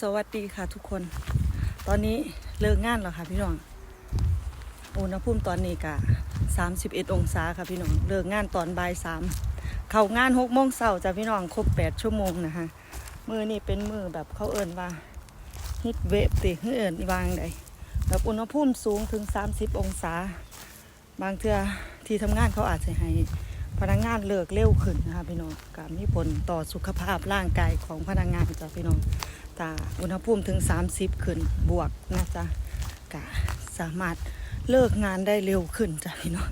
สวัสดีค่ะทุกคน ตอนนี้เลิกงานแล้วค่ะพี่น้อง อุณหภูมิตอนนี้กะ31 องศาค่ะพี่น้อง เลิกงานตอนบ่ายสามเข้างาน6โมงเช้าจ้ะพี่น้องครบ 8 ชั่วโมงนะคะมือนี่เป็นมือแบบเขาเอิ่นว่าฮิตเวฟติเอิ่นวางใดแบบอุณหภูมิสูงถึง 30 องศา บางเทื่อที่ทำงานเขาอาจจะให้พนักงานเลิกเร็วขึ้นนะคะพี่น้องก็มีผลต่อสุขภาพร่างกายของพนักงานจ้ะพี่น้อง ตาอุณหภูมิถึง 30 ขึ้นบวกนะจ๊ะกะสามารถเลิกงานได้เร็วขึ้นจ้ะพี่น้อง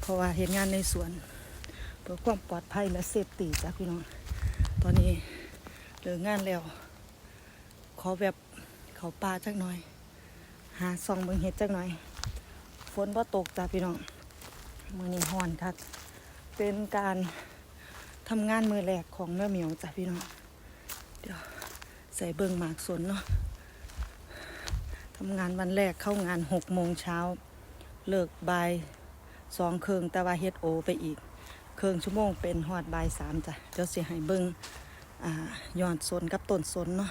เพราะว่าเห็นงานในสวนเพื่อความปลอดภัยและเซฟตี้จ้ะพี่น้องตอนนี้เลิกงานแล้ว ขอแบบเขาป่าจักหน่อย หาซองเบิงเห็ดจักหน่อยฝนบ่ตกจ้ะพี่น้องมือนี้ฮ้อนคักเป็นการทำงานมือแรกของแม่เหมียวจ้ะพี่น้องเดี๋ยว ใส่เบิ่งหมากสนเนาะทำงานวันแรกเข้างานหกโมงเช้า เลิกบ่ายสองเครื่องแต่ว่าเฮ็ดโอ ไปอีก เครื่องชั่วโมงเป็นหอดบ่ายสามจ้ะเดี๋ยวสิให้เบิ่งอ่ายอดสนกับต้นสนเนาะ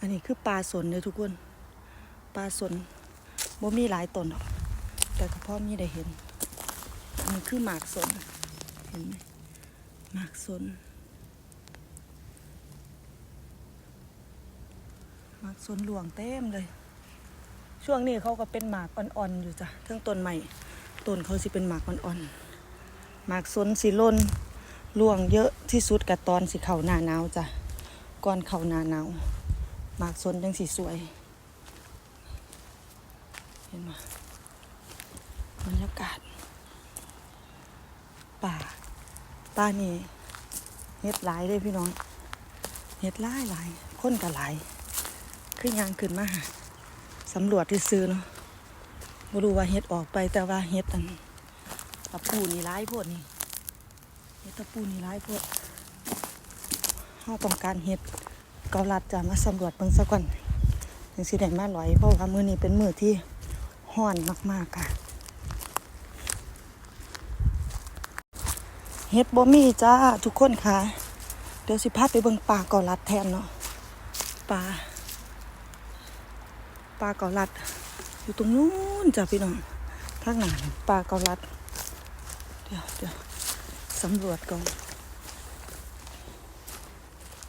อันนี้คือปลาสนเลยทุกคนปลาสนบ่มีหลายต้นหรอก แต่ก็พอมีได้เห็นอันนี้คือหมากสนเห็นไหมหมากสน มากสวนหลวงเต็มเลย ช่วงนี้เขาก็เป็นหมากอ่อนๆอยู่จ้ะเทั้งต้นใหม่ต้นเขาสิเป็นหมากอ่อนๆหมากสนสีล่นหลวงเยอะที่สุดกับตอนสิเข่าหน้าหนาวจ้ะก่อนเข่าหน้าหนาวหมากสนจังสีสวย เห็นไหมบรรยากาศ ป่าป่านี่เฮ็ดหลายเลยพี่น้องเฮ็ดหลายหลายคนก็หลาย ขึ้นยางขึ้นมาหาสำรวจที่ซื้อเนาะบ่รู้ว่าเฮ็ดออกไปแต่ว่าเฮ็ดอันตะปูนี่ร้ายโพดนี่เฮ็ดตะปูนี่ร้ายโพดเฮาต้องการเฮ็ดเกาลัดจะมาสำรวจเบิ่งซะก่อนถึงสิได้มาลอยเพราะว่ามื้อนี้เป็นมื้อที่ร้อนมากๆค่ะเฮ็ดบ่มีจ้าทุกคนค่ะ เดี๋ยวสิพาไปเบิ่งป่าเกาลัดแทนเนาะป่า ปลาเกาลัด อยู่ตรงนู้นจ้ะพี่น้องข้างหนานปลาเกาลัด เดี๋ยวเดี๋ยวสำรวจก่อน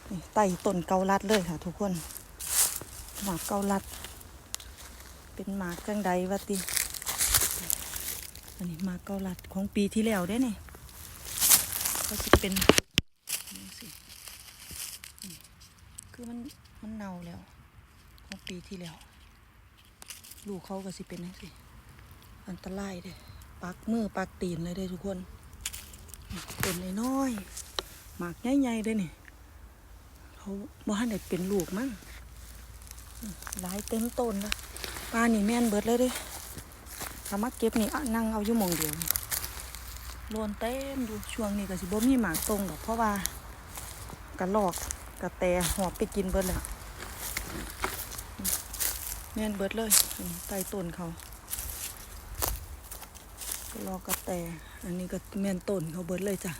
นี่ไต่ต้นเกาลัดเลยค่ะ ทุกคน หมากเกาลัด เป็นหมากจังใดวะติอันนี้หมากเกาลัดของปีที่แล้วได้นี่ก็จะเป็นคือมันมันเน่าแล้วของปีที่แล้ว ลูกเขาก็สิเป็นนังสิอันตรายเด้ปักมือปักตีนเลยเด้ทุกคนเป็นน้อยๆหมากใหญ่ๆเด้นี่เขาบ่ทันได้เป็นลูกมั้งหลายเต็มต้นละปลานี่แม่นเบิดเลยเด้ถ้ามาเก็บนี่อะนั่งเอาอยู่มองเดียวโลวนเต็มอยู่ช่วงนี้ก็สิบ่มีหมากตรงหรอกเพราะว่ากระลอกกระแตหอบไปกินเบิดแล้ว แม่นเบิดเลยอืมใต้ต้นเขาก็รอกระแต อันนี้ก็แม่นต้นเขาเบิดเลยจ้ะ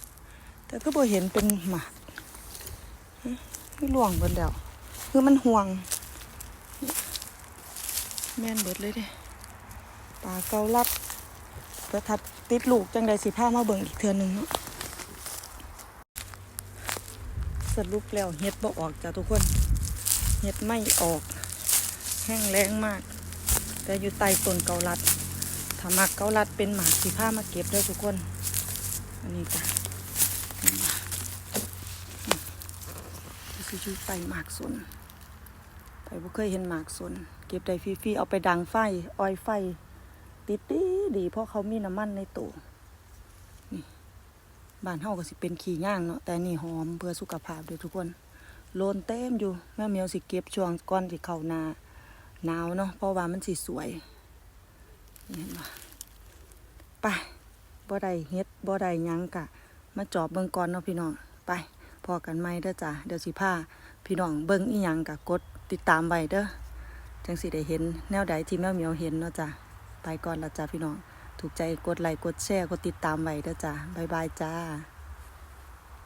แต่ก็บ่เห็นเป็นหมากฮะคือล่วงเบิดแล้ว คือมันห่วง แม่นเบิดเลยเด้ปลาเกาลัดประทับติดลูกจังใดสิพามาเบิ่งอีกเทื่อหนึงเนาะ สรุปแล้วเฮ็ดบ่ออกจ้ะทุกคน เฮ็ดไม่ออก แห้งแล้งมาก แต่อยู่ใต้ต้นเกาลัดถ้ามักเกาลัดเป็นหมากสีผ้ามาเก็บด้วยทุกคน อันนี้จ้ะสิอยู่ใต้หมากสนไปบ่เคยเห็นหมากสน เก็บได้ฟรีๆเอาไปดังไฟออยไฟ ติดดีดีเพราะเขามีน้ำมันในตู้นี่บ้านเฮาก็สิเป็นขี้ย่างเนาะแต่นี่หอมเพื่อสุขภาพด้วยทุกคนโลนเต็มอยู่แม่เมียวสิเก็บช่วงก่อนสิเข้านา หนาวเนาะเพราะว่ามันสิสวยเห็นปะไปบ่ได้เฮ็ดบ่ได้ยังกะ มาจอบเบิ่งก่อนเนาะพี่น้องไปพอกันไหมเด้อจ้ะเดี๋ยวสิพาพี่น้องเบิ่งอีหยังกะกดติดตามไว้เด้อจังสิได้เห็นแนวใดที่แม่เหมียวเห็นเนาะจ้ะไปก่อนละจ้ะพี่น้องถูกใจกดไลค์กดแชร์กดติดตามไว้เด้อจ้ะบ๊ายบายจ้า